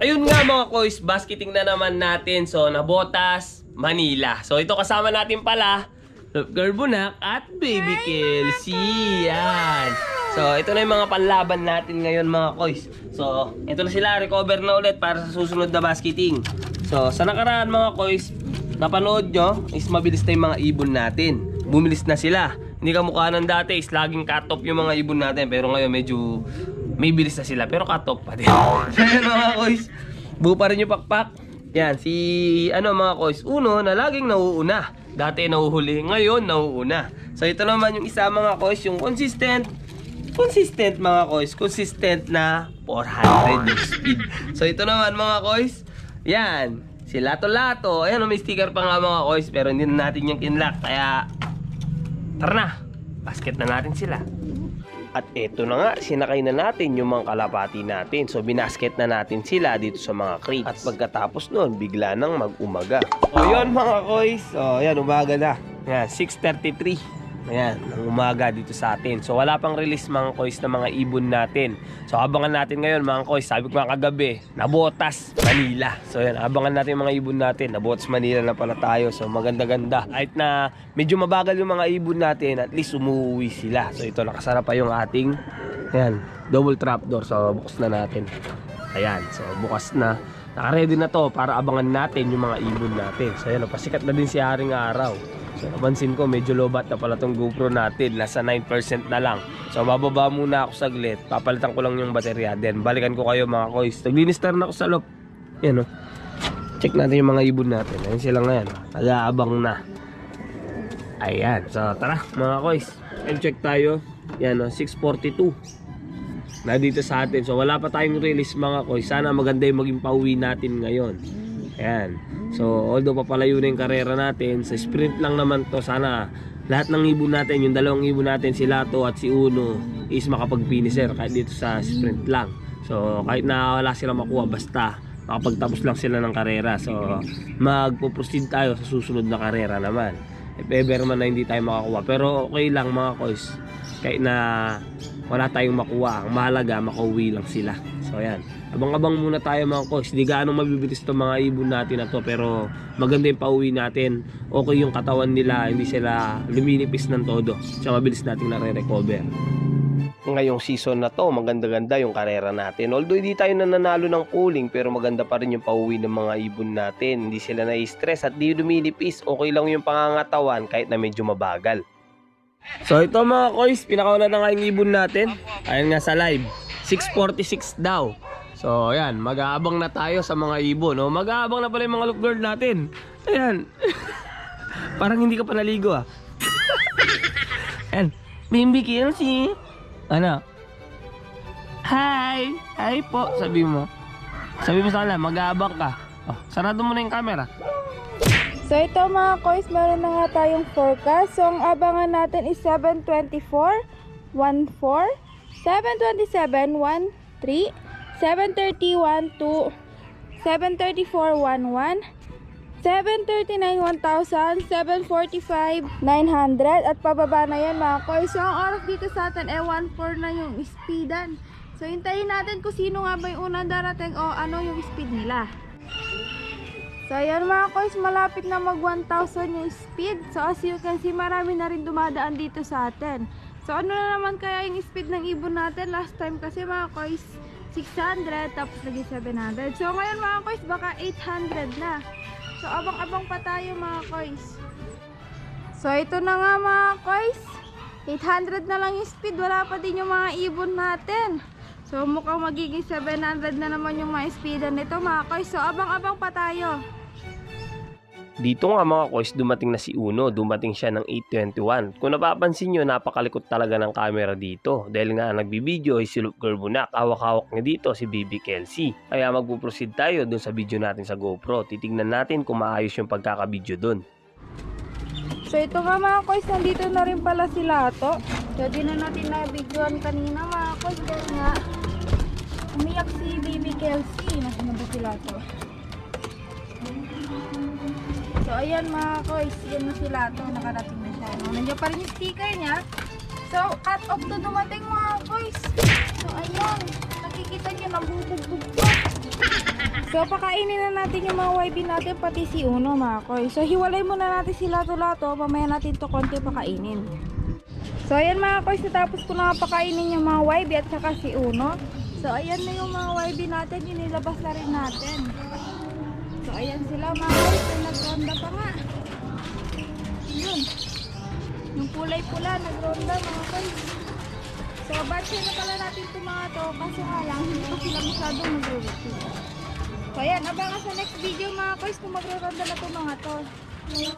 ayun nga mga kois, basketing na naman natin. So, Nabotas, Manila. So, ito kasama natin pala, Love Girl Bunak at Baby Kelsey. Yan. So, ito na yung mga panlaban natin ngayon mga kois. So, ito na sila, recover na ulit para sa susunod na basketing. So, sa nakaraan mga kois, napanood nyo, is mabilis na yung mga ibon natin. Bumilis na sila. Hindi ka mukha ng dati, is laging cut off yung mga ibon natin. Pero ngayon medyo may bilis na sila, pero off pa din. so, yan mga kois, buo pa rin yung pakpak. Yan, si ano mga kois, uno na laging nauuna. Dati nauhuli, ngayon nauuna. So ito naman yung isa mga kois, yung consistent, consistent mga kois, consistent na 400 yung speed. So ito naman mga kois, yan, si Lato Lato, ayan may sticker pa nga mga kois, pero hindi na natin yung kinlock, kaya tara na, basket na natin sila. At eto na nga, sinakay na natin yung mga kalapati natin. So binasket na natin sila dito sa mga crates. At pagkatapos nun, bigla nang mag-umaga. So yun mga kois, so yan, umaga na. Yan, 6.33. Ayan, ng umaga dito sa atin. So wala pang release mga kois ng mga ibon natin. So abangan natin ngayon mga kois. Sabi ko nga kagabi, Nabotas, Manila. So yan, abangan natin mga ibon natin. Nabotas, Manila na pala tayo. So maganda-ganda. Kahit na medyo mabagal yung mga ibon natin, at least umuwi sila. So ito, nakasara pa yung ating, ayan, double trapdoor. So bukas na natin. Ayan, so bukas na. Nakaready na to para abangan natin yung mga ibon natin. So ayan, pasikat na din si Haring Araw. So napansin ko medyo lobat na pala tong GoPro natin. Nasa 9% na lang. So bababa muna ako saglit. Papalitan ko lang yung baterya. Then balikan ko kayo mga kois. Naglinistar na ako sa loob. Yan o. Check natin yung mga ibon natin. Ayun sila ngayon. Nag-aabang na. Ayan. So tara mga kois. And check tayo. Yan o. 642 na dito sa atin. So wala pa tayong release mga koy. Sana maganda yung maging pauwi natin ngayon. Ayan. So although papalayo na yung karera natin, sa sprint lang naman to. Sana lahat ng ibon natin, yung dalawang ibon natin, si Lato at si Uno is makapag-finisher kahit dito sa sprint lang. So kahit na wala sila makuha, basta makapagtapos lang sila ng karera. So magpo-proceed tayo sa susunod na karera naman. If ever man na hindi tayo makakuha. Pero okay lang mga koys. Kahit na wala tayong makuha. Ang mahalaga, makauwi lang sila. So ayan. Abang-abang muna tayo mga koys. Di gaano mabibilis itong mga ibon natin na to. Pero maganda yung pauwi natin. Okay yung katawan nila. Hindi sila luminipis ng todo. So mabilis nating nare-recover. Ngayong season na to, maganda-ganda yung karera natin. Although hindi tayo nananalo ng pooling, pero maganda pa rin yung pauwi ng mga ibon natin. Hindi sila na-stress at di lumilipis. Okay lang yung pangangatawan kahit na medyo mabagal. So ito mga kois, pinakauna na nga yung ibon natin. Ayun nga sa live. 646 daw. So ayan, mag-aabang na tayo sa mga ibon. No? Mag-aabang na pala yung mga look girl natin. Ayan. Parang hindi ka pa naligo ah. ayan. Bimbi Kelsey. Ano? Hi! Hi po, sabi mo. Sabi mo sa kanila, mag-aabang ka. Oh, sarado mo na yung camera. So ito mga kois, meron na nga tayong forecast. So ang abangan natin is 724, 14, 727, 13, 731, 2, 734, 11, 739, 1,000, 745, 900 at pababa na yan mga kois. So ang oras dito sa atin eh 1,4 na yung speedan. So hintayin natin kung sino nga ba yung unang darating o ano yung speed nila. So ayan mga kois, malapit na mag 1,000 yung speed. So as you can see, marami na rin dumadaan dito sa atin. So ano na naman kaya yung speed ng ibon natin last time kasi mga kois, 600 tapos naging 700. So ngayon mga kois, baka 800 na. So abang-abang pa tayo mga kois. So ito na nga mga kois, 800 na lang yung speed, wala pa din yung mga ibon natin. So mukhang magiging 700 na naman yung mga speedan nito mga kois. So abang-abang pa tayo. Dito nga mga kois, dumating na si Uno. Dumating siya ng 821. Kung napapansin nyo, napakalikot talaga ng camera dito. Dahil nga nagbibideo ay si Loop Girl Bunak. Hawak-hawak niya dito si Baby Kelsey. Kaya magpuproceed tayo dun sa video natin sa GoPro. Titignan natin kung maayos yung pagkakabideo dun. So ito nga mga kois, nandito na rin pala si Lato. So di na natin na-videoan kanina mga kois dahil nga umiyak si Baby Kelsey. Nasaan na ba si Lato? So ayan mga kois, yan na si Lato. Nakarating na siya. Nandiyan pa rin yung sticker niya. So cut off to dumating mga kois. So ayan, nakikita niyo nabubugbog pa. So, pakainin na natin yung mga YB natin, pati si Uno, mga koy. So, hiwalay muna natin sila to lato. Mamaya natin to konti pakainin. So, ayan mga koy, natapos ko na pakainin yung mga YB at saka si Uno. So, ayan na yung mga YB natin, inilabas na rin natin. So, ayan sila mga so, nagronda pa nga. Yun. Yung kulay pula, nagronda mga koy. So, batch na pala natin itong mga to, kaso nga lang, hindi pa sila masyadong nagro-routine. So, ayan, abangan sa next video mga koys kung magre-ronda na itong mga to.